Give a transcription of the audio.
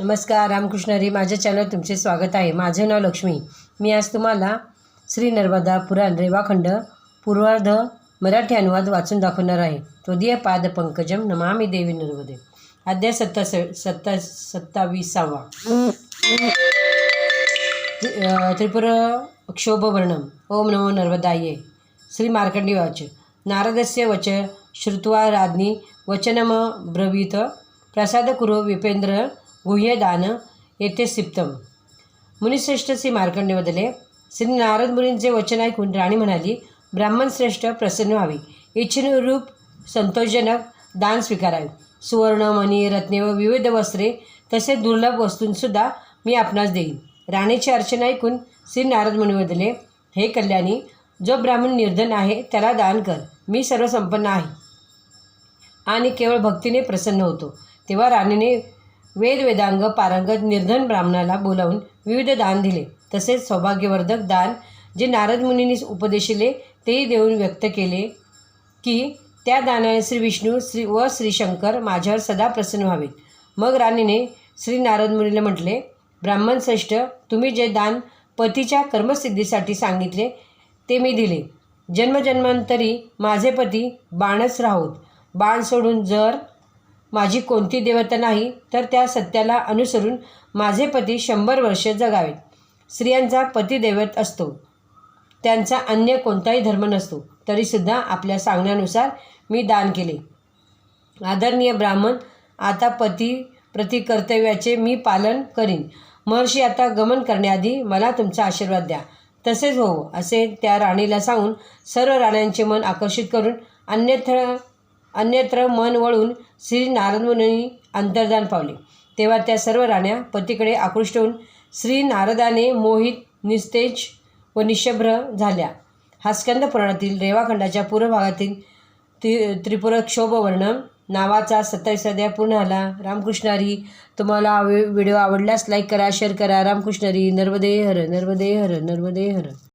नमस्कार रामकृष्ण हरी माझ्या चॅनल तुमचे स्वागत आहे. माझे नाव लक्ष्मी. मी आज तुम्हाला श्री नर्मदा पुराण रेवाखंड पूर्वार्ध मराठी अनुवाद वाचून दाखवणार आहे. त्वदीय पाद पंकजम नमामि देवी नर्मदे. अध्याय सत्ता सत्ता सत्तावीसावा. त्रि- त्रिपुर क्षोभवर्णम ओम नमो नर्मदाये. श्री मार्कंडी वाच. नारदस्य वच श्रुत्वा राज्ञी वचनमब्रवीत. प्रसादकुरु विपेंद्र गुह्यदान येथे सिप्तम. मुनिश्रेष्ठ श्री मार्कंडे बदले श्री नारद मुनींचे वचन ऐकून राणी म्हणाली ब्राह्मण श्रेष्ठ प्रसन्न व्हावे. इच्छेनुरूप संतोषजनक दान स्वीकारावे. सुवर्ण मणी रत्ने व विविध वस्त्रे तसेच दुर्लभ वस्तूंसुद्धा मी आपणास देईन. राणीची अर्चना ऐकून श्री नारद मुनी बदले हे कल्याणी जो ब्राह्मण निर्धन आहे त्याला दान कर. मी सर्वसंपन्न आहे. आणि केवळ भक्तीने प्रसन्न होतो. तेव्हा राणीने वेदवेदांग पारंगत निर्धन ब्राह्मणाला बोलावून विविध दान दिले. तसेच सौभाग्यवर्धक दान जे नारद मुनींनी उपदेशिले तेही देऊन व्यक्त केले की त्या दानाने श्री विष्णू श्री व श्री शंकर माझ्यावर सदा प्रसन्न व्हावेत. मग राणीने श्री नारद मुनीला म्हटले ब्राह्मण श्रेष्ठ तुम्ही जे दान पतीच्या कर्मसिद्धीसाठी सांगितले ते मी दिले. जन्मजन्मांतरी माझे पती बाणच राहोत. बाण सोडून जर माझी कोणती देवता नाही तर त्या सत्याला अनुसरून माझे पती शंभर वर्ष जगावेत. स्त्रियांचा पतिदैवत असतो. त्यांचा अन्य कोणताही धर्म नसतो. तरीसुद्धा आपल्या सांगण्यानुसार मी दान केले. आदरणीय ब्राह्मण आता पती प्रति कर्तव्याचे मी पालन करीन. महर्षी आता गमन करण्याआधी मला तुमचा आशीर्वाद द्या. तसेच हो असे त्या राणीला सांगून सर्व राण्यांचे मन आकर्षित करून अन्यथा अन्यत्र मन वळून श्री नारद मुनी अंतर्धान पावले. तेव्हा त्या सर्व राण्या पतीकडे आकृष्ट होऊन श्री नारदाने मोहित निस्तेज व निशभ्र झाल्या. हा स्कंद पुराणातील रेवाखंडाच्या पूर्व भागातील त्रि त्रिपुरक्षोभवर्ण नावाचा सत्तावीस अध्याय पूर्ण झाला रामकृष्णारी तुम्हाला व्हिडिओ आवडल्यास लाईक करा शेअर करा. रामकृष्णारी नर्मदे हर नर्मदे हर नर्मदे हर.